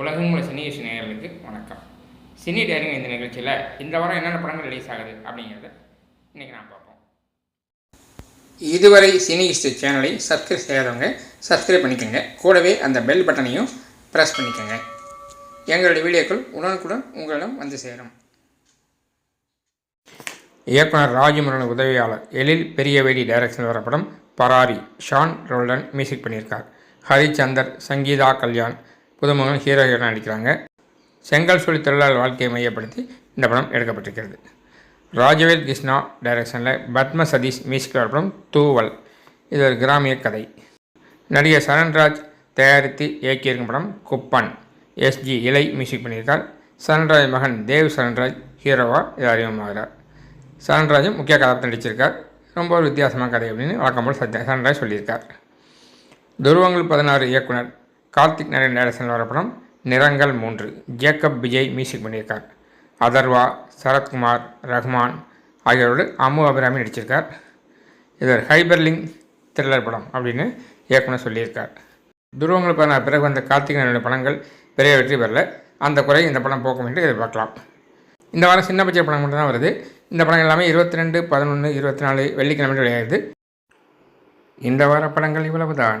உலகம் உள்ள சினி விஷய நேயர்களுக்கு வணக்கம். சினி டேரிங் இந்த நிகழ்ச்சியில் இந்த வாரம் என்னென்ன படங்கள் ரிலீஸ் ஆகுது அப்படிங்கிறத இன்றைக்கி நான் பார்ப்போம். இதுவரை சினி ஹிஸ்ட்ரி சேனலை சப்ஸ்கிரைப் செய்யாதவங்க சப்ஸ்கிரைப் பண்ணிக்கோங்க. கூடவே அந்த பெல் பட்டனையும் ப்ரெஸ் பண்ணிக்கோங்க. எங்களுடைய வீடியோக்கள் உடனுக்குடன் உங்களிடம் வந்து சேரும். இயக்குனர் ராஜமுருகன் உதவியாளர் எழில் பெரியவேலி டைரக்ஷன் வர படம் பராரி. ஷான் ரோல்டன் மியூசிக் பண்ணியிருக்கார். ஹரிச்சந்தர் சங்கீதா கல்யாண். புதுமுகன் ஹீரோ நடிக்கிறாங்க. செங்கல் சொல்லி தொழிலாளர் வாழ்க்கையை மையப்படுத்தி இந்த படம் எடுக்கப்பட்டிருக்கிறது. ராஜவேல் கிருஷ்ணா டைரக்ஷனில் பத்ம சதீஷ் மியூசிக்கல் படம் தூவல். இது ஒரு கிராமிய கதை. நடிகர் சரண்ராஜ் தயாரித்து இயக்கியிருக்கும் படம் குப்பன். எஸ்ஜி இலை மியூசிக் பண்ணியிருக்கார். சரண்ராஜ் மகன் தேவ் சரண்ராஜ் ஹீரோவாக இது அறிமுகமாகிறார். சரண்ராஜும் முக்கிய கதாபாத்திரம் நடிச்சிருக்கார். ரொம்ப ஒரு வித்தியாசமான கதை அப்படின்னு வழக்கம் போல் சத்யா சரண்ராஜ் சொல்லியிருக்கார். துருவங்கள் பதினாறு இயக்குனர் கார்த்திக் நரேன் டைரக்ஷனில் வர படம் நிறங்கள் மூன்று. ஜேக்கப் விஜய் மியூசிக் பண்ணியிருக்கார். அதர்வா சரத்குமார் ரஹ்மான் ஆகியோரோடு அம்மு அபிராமி நடிச்சிருக்கார். இது ஒரு ஹைபர்லிங் த்ரில்லர் படம் அப்படின்னு இயக்குனர் சொல்லியிருக்கார். துருவங்கள் பிறகு வந்த கார்த்திக் நரேன் படங்கள் பெரிய வெற்றி பெறல. அந்த குறை இந்த படம் போக்கும் என்று எதிர்பார்க்கலாம். இந்த வாரம் சின்ன பட்ஜெட் படம் மட்டும் தான் வருது. இந்த படங்கள் எல்லாமே இருபத்தி ரெண்டு பதினொன்று இருபத்தி நாலு வெள்ளிக்கிழமை விளையாடுது இந்த வார படங்கள் இவ்வளவுதான்.